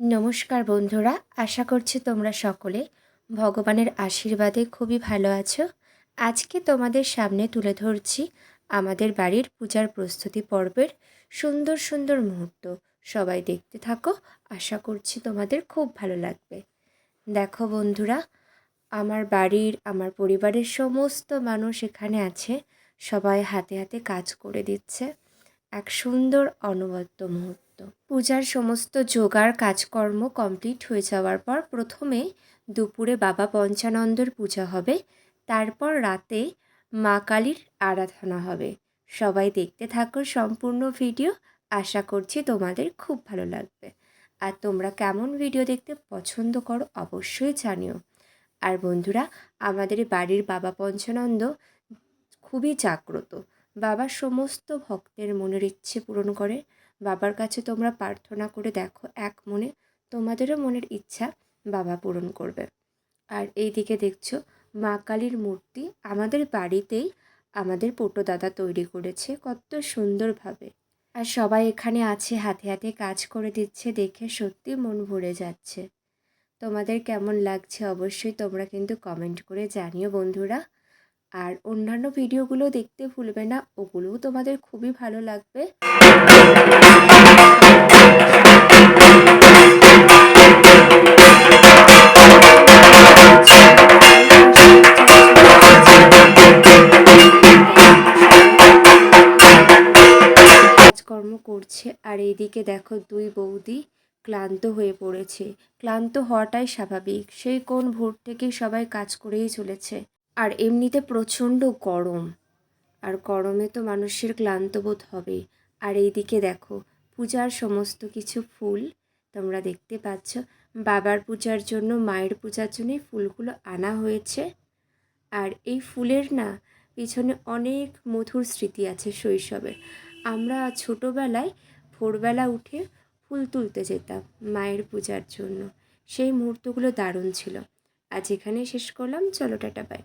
নমস্কার বন্ধুরা, আশা করছি তোমরা সকলে ভগবানের আশীর্বাদে খুবই ভালো আছো। আজকে তোমাদের সামনে তুলে ধরছি আমাদের বাড়ির পূজার প্রস্তুতি পর্বের সুন্দর সুন্দর মুহূর্ত। সবাই দেখতে থাকো, আশা করছি তোমাদের খুব ভালো লাগবে। দেখো বন্ধুরা, আমার বাড়ির, আমার পরিবারের সমস্ত মানুষ এখানে আছে, সবাই হাতে হাতে কাজ করে দিচ্ছে। এক সুন্দর অনবদ্য মুহূর্ত। পূজার সমস্ত জোগাড় কাজকর্ম কমপ্লিট হয়ে যাওয়ার পর প্রথমে দুপুরে বাবা পঞ্চানন্দর পূজা হবে, তারপর রাতে মা কালীর আরাধনা হবে। সবাই দেখতে থাকো সম্পূর্ণ ভিডিও, আশা করছি তোমাদের খুব ভালো লাগবে। আর তোমরা কেমন ভিডিও দেখতে পছন্দ করো অবশ্যই জানিও। আর বন্ধুরা, আমাদের বাড়ির বাবা পঞ্চানন্দ খুবই জাগ্রত। বাবা সমস্ত ভক্তের মনের ইচ্ছে পূরণ করে বাবার কাছে তোমরা প্রার্থনা করে দেখো, এক মনে তোমাদেরও মনের ইচ্ছা বাবা পূরণ করবে। আর এই দিকে দেখছ, মা কালীর মূর্তি আমাদের বাড়িতেই আমাদের পোটো দাদা তৈরি করেছে, কত সুন্দরভাবে। আর সবাই এখানে আছে, হাতে হাতে কাজ করে দিচ্ছে, দেখে সত্যি মন ভরে যাচ্ছে। তোমাদের কেমন লাগছে অবশ্যই তোমরা কিন্তু কমেন্ট করে জানিও বন্ধুরা। আর অন্যান্য ভিডিওগুলো দেখতে ভুলবে না, ওগুলোও তোমাদের খুবই ভালো লাগবে। কাজকর্ম করছে, আর এইদিকে দেখো দুই বৌদি ক্লান্ত হয়ে পড়েছে। ক্লান্ত হওয়াটাই স্বাভাবিক, সেই কোন ভোর থেকে সবাই কাজ করেই চলেছে। আর এমনিতে প্রচণ্ড গরম। আর গরমে তো মানুষের ক্লান্ত বোধ হবে। আর এইদিকে দেখো, পূজার সমস্ত কিছু ফুল তোমরা দেখতে পাচ্ছ। বাবার পূজার জন্য, মায়ের পূজার জন্য ফুলগুলো আনা হয়েছে। আর এই ফুলের না, পিছনে অনেক মধুর স্মৃতি আছে শৈশবের আমরা ছোটোবেলায় ভোরবেলা উঠে ফুল তুলতে যেতাম মায়ের পূজার জন্য। সেই মুহূর্তগুলো দারুণ ছিল। আজ এখানেই শেষ করলাম। চলো টাটা, বাই।